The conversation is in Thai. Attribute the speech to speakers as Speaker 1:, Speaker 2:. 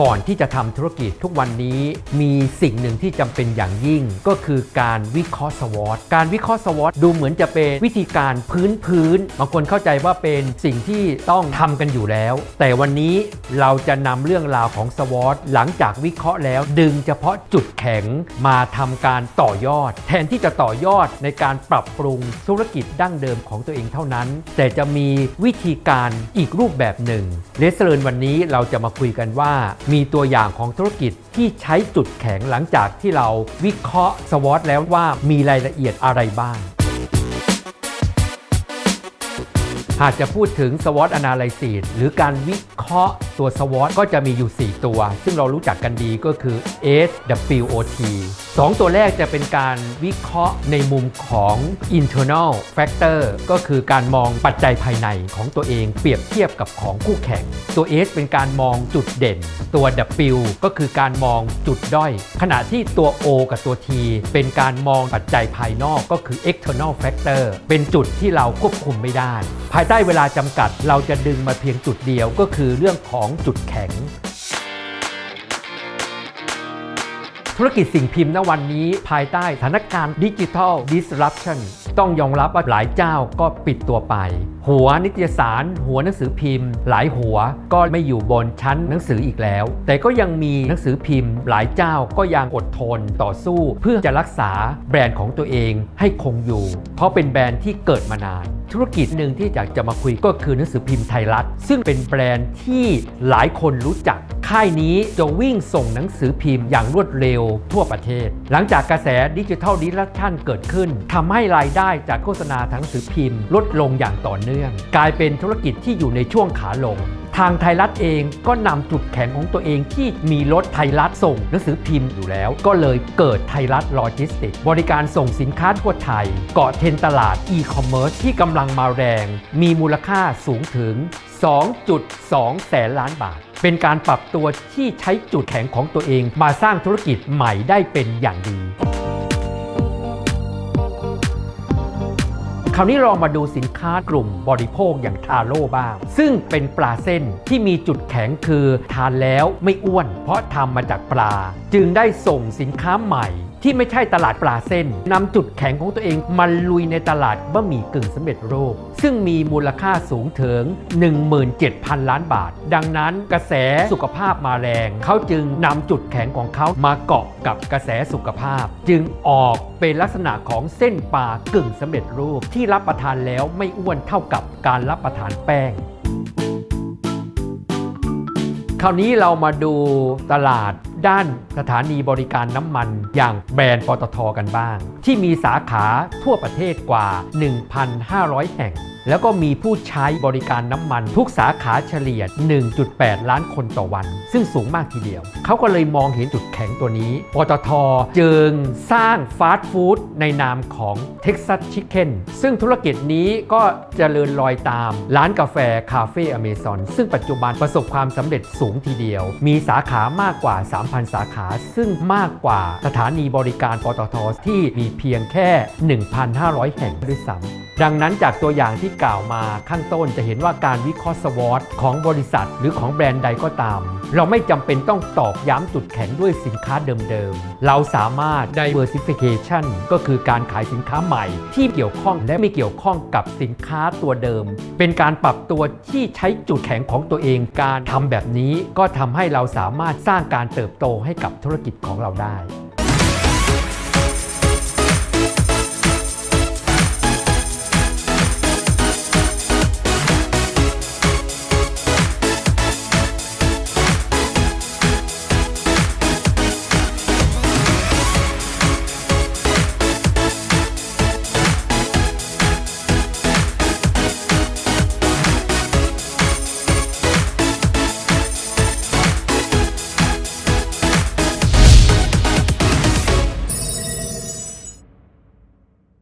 Speaker 1: ก่อนที่จะทำธุรกิจทุกวันนี้มีสิ่งหนึ่งที่จำเป็นอย่างยิ่ง ก็คือการวิเคราะห์สวอตการวิเคราะห์สวอตดูเหมือนจะเป็นวิธีการพื้นพื้นๆบางคนเข้าใจว่าเป็นสิ่งที่ต้องทำกันอยู่แล้ว แต่วันนี้เราจะนำเรื่องราวของสวอตหลังจากวิเคราะห์แล้ว ดึงเฉพาะจุดแข็งมาทำการต่อยอด แทนที่จะต่อยอดในการปรับปรุงธุรกิจดั้งเดิมของตัวเองเท่านั้น แต่จะมีวิธีการอีกรูปแบบหนึ่งเลสเลินวันนี้เราจะมาคุยกันว่ามีตัวอย่างของธุรกิจที่ใช้จุดแข็งหลังจากที่เราวิเคราะห์สวอตแล้วว่ามีรายละเอียดอะไรบ้าง หากจะพูดถึง SWOT Analysis หรือการวิเคราะห์ตัว SWOT ก็จะมีอยู่4 ตัว ซึ่งเรารู้จักกันดีก็คือ SWOT สองตัวแรกจะเป็นการวิเคราะห์ในมุมของ internal factor ก็คือการมองปัจจัยภายในของตัวเองเปรียบเทียบกับของคู่แข่ง ตัว S เป็นการมองจุดเด่น ตัว W ก็คือการมองจุดด้อย ขณะที่ตัว O กับตัว T เป็นการมองปัจจัยภายนอกก็คือ external factor เป็นจุดที่เราควบคุมไม่ได้ ภายใต้เวลาจำกัดเราจะดึงมาเพียงจุดเดียวก็คือเรื่องของจุดแข็ง ธุรกิจสิ่งพิมพ์ณวันนี้ภายใต้สถานการณ์ดิจิทัล disruption ต้องยอมรับว่าหลายเจ้าก็ปิดตัวไป หัวนิตยสาร หัวหนังสือพิมพ์ หลายหัวก็ไม่อยู่บนชั้นหนังสืออีกแล้ว แต่ก็ยังมีหนังสือพิมพ์ หลายเจ้าก็ยังอดทนต่อสู้ เพื่อจะรักษาแบรนด์ของตัวเองให้คงอยู่ เพราะเป็นแบรนด์ที่เกิดมานานธุรกิจหนึ่งที่อยากจะมาคุยก็คือหนังสือพิมพ์ไทยรัฐ ซึ่งเป็นแบรนด์ที่หลายคนรู้จัก ค่ายนี้จะวิ่งส่งหนังสือพิมพ์อย่างรวดเร็วทั่วประเทศ หลังจากกระแสดิจิทัลดิสรัปชันเกิดขึ้นทำให้รายได้จากโฆษณาทางสือพิมพ์ ลดลงอย่างต่อเนื่อง กลายเป็นธุรกิจที่อยู่ในช่วงขาลง ทางไทยรัฐเองก็นำจุดแข็งของตัวเองที่มีรถไทยรัฐส่งหนังสือพิมพ์อยู่แล้ว ก็เลยเกิดไทยรัฐโลจิสติก บริการส่งสินค้าทั่วไทย เกาะเทนตลาดอีคอมเมิร์ซที่กำลังมาแรง มีมูลค่าสูงถึง 2.2 แสนล้านบาท เป็นการปรับตัวที่ใช้จุดแข็งของตัวเองมาสร้างธุรกิจใหม่ได้เป็นอย่างดี คราวนี้ลองมาดูสินค้ากลุ่มบริโภคอย่างทาโร่บ้าง ซึ่งเป็นปลาเส้นที่มีจุดแข็งคือทานแล้วไม่อ้วน เพราะทำมาจากปลา จึงได้ส่งสินค้าใหม่ ที่ไม่ใช่ตลาดปลาเส้นนำจุดแข็งของตัวเองมาลุยในตลาดบะหมี่กึ่งสำเร็จรูป ซึ่งมีมูลค่าสูงถึง 17,000 ล้านบาท ดังนั้นกระแสสุขภาพมาแรง เขาจึงนำจุดแข็งของเขามาเกาะกับกระแสสุขภาพ จึงออกเป็นลักษณะของเส้นปลากึ่งสำเร็จรูป ที่รับประทานแล้วไม่อ้วนเท่ากับการรับประทานแป้งคราวนี้เรามาดูตลาดด้านสถานีบริการน้ำมันอย่างแบรนด์ปตทกันบ้าง ที่มีสาขาทั่วประเทศกว่า 1,500 แห่ง แล้วก็มีผู้ใช้บริการน้ำมันทุกสาขาเฉลี่ย 1.8 ล้านคนต่อวัน ซึ่งสูงมากทีเดียว เขาก็เลยมองเห็นจุดแข็งตัวนี้ ปตทจึงสร้างฟาสต์ฟู้ดในนามของ Texas Chicken ซึ่งธุรกิจนี้ก็เจริญรอยตาม ร้านกาแฟคาเฟ่อเมซอนซึ่งปัจจุบันประสบความสำเร็จสูงทีเดียว มีสาขามากกว่า 3,000 สาขาาซึ่งมากกว่าสถานีบริการปตทที่มีเพียงแค่ 1,500 แห่งด้วยซ้ำดังนั้นจากตัวอย่างที่กล่าวมาข้างต้นจะเห็นว่าการวิเคราะห์สวอตของบริษัท หรือของแบรนด์ใดก็ตาม เราไม่จำเป็นต้องตอกย้ำจุดแข็งด้วยสินค้าเดิมๆ เราสามารถ diversification ก็คือการขายสินค้าใหม่ ที่เกี่ยวข้องและไม่เกี่ยวข้องกับสินค้าตัวเดิม เป็นการปรับตัวที่ใช้จุดแข็งของตัวเองการทำแบบนี้ก็ทำให้เราสามารถสร้างการเติบโตให้กับธุรกิจของเราได้